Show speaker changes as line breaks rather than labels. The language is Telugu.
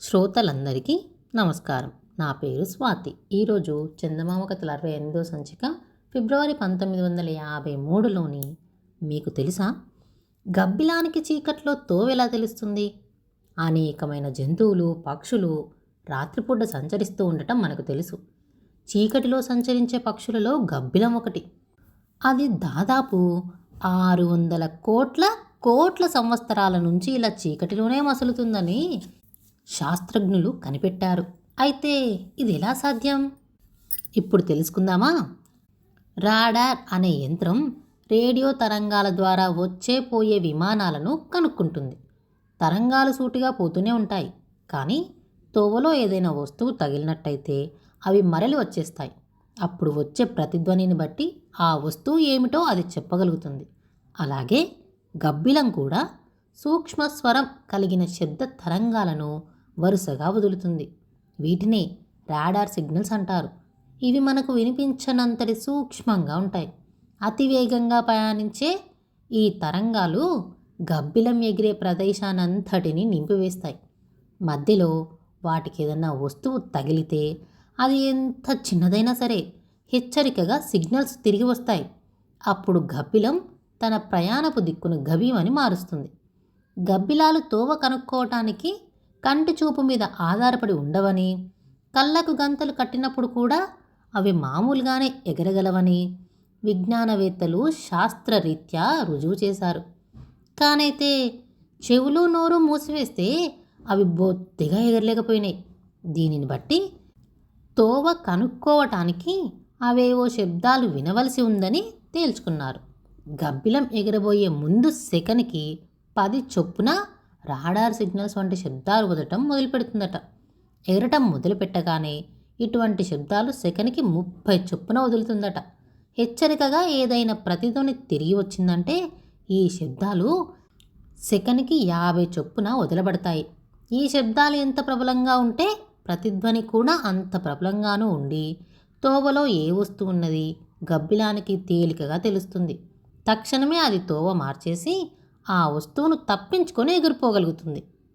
శ్రోతలందరికీ నమస్కారం. నా పేరు స్వాతి. ఈరోజు చందమామ కథల అరవై ఎనిమిదో సంచిక ఫిబ్రవరి పంతొమ్మిది వందల యాభై మూడులోని మీకు తెలుసా? గబ్బిలానికి చీకట్లో తోవెలా తెలుస్తుంది? అనేకమైన జంతువులు పక్షులు రాత్రిపూట సంచరిస్తూ ఉండటం మనకు తెలుసు. చీకటిలో సంచరించే పక్షులలో గబ్బిలం ఒకటి. అది దాదాపు ఆరు వందల కోట్ల కోట్ల సంవత్సరాల నుంచి ఇలా చీకటిలోనే మసులుతుందని శాస్త్రజ్ఞులు కనిపెట్టారు. అయితే ఇది ఎలా సాధ్యం? ఇప్పుడు తెలుసుకుందామా? రాడార్ అనే యంత్రం రేడియో తరంగాల ద్వారా వచ్చే పోయే విమానాలను కనుక్కుంటుంది. తరంగాలు సూటిగా పోతూనే ఉంటాయి. కానీ తోవలో ఏదైనా వస్తువు తగిలినట్టయితే అవి మరలి వచ్చేస్తాయి. అప్పుడు వచ్చే ప్రతిధ్వనిని బట్టి ఆ వస్తువు ఏమిటో అది చెప్పగలుగుతుంది. అలాగే గబ్బిలం కూడా సూక్ష్మ స్వరం కలిగిన శబ్ద తరంగాలను వరుసగా వదులుతుంది. వీటినే రాడార్ సిగ్నల్స్ అంటారు. ఇవి మనకు వినిపించనంతటి సూక్ష్మంగా ఉంటాయి. అతివేగంగా ప్రయాణించే ఈ తరంగాలు గబ్బిలం ఎగిరే ప్రదేశానంతటిని నింపివేస్తాయి. మధ్యలో వాటికి ఏదన్నా వస్తువు తగిలితే అది ఎంత చిన్నదైనా సరే హెచ్చరికగా సిగ్నల్స్ తిరిగి వస్తాయి. అప్పుడు గబ్బిలం తన ప్రయాణపు దిక్కును గభీమని మారుస్తుంది. గబ్బిలాలు తోవ కనుక్కోవటానికి కంటి చూపు మీద ఆధారపడి ఉండవని కళ్ళకు గంతలు కట్టినప్పుడు కూడా అవి మామూలుగానే ఎగరగలవని విజ్ఞానవేత్తలు శాస్త్రరీత్యా రుజువు చేశారు. కానైతే చెవులు నోరు మూసివేస్తే అవి బొత్తిగా ఎగరలేకపోయినాయి. దీనిని బట్టి తోవ కనుక్కోవటానికి అవేవో శబ్దాలు వినవలసి ఉందని తేల్చుకున్నారు. గబ్బిలం ఎగరబోయే ముందు సెకనికి పది చొప్పున రాడార్ సిగ్నల్స్ వంటి శబ్దాలు వదలటం మొదలుపెడుతుందట. ఎగరటం మొదలుపెట్టగానే ఇటువంటి శబ్దాలు సెకనికి ముప్పై చొప్పున వదులుతుందట. హెచ్చరికగా ఏదైనా ప్రతిధ్వని తిరిగి వచ్చిందంటే ఈ శబ్దాలు సెకనికి యాభై చొప్పున వదలబడతాయి. ఈ శబ్దాలు ఎంత ప్రబలంగా ఉంటే ప్రతిధ్వని కూడా అంత ప్రబలంగానూ ఉండి తోవలో ఏ వస్తువు ఉన్నది గబ్బిలానికి తేలికగా తెలుస్తుంది. తక్షణమే అది తోవ మార్చేసి ఆ వస్తువును తప్పించుకొని ఎగిరిపోగలుగుతుంది.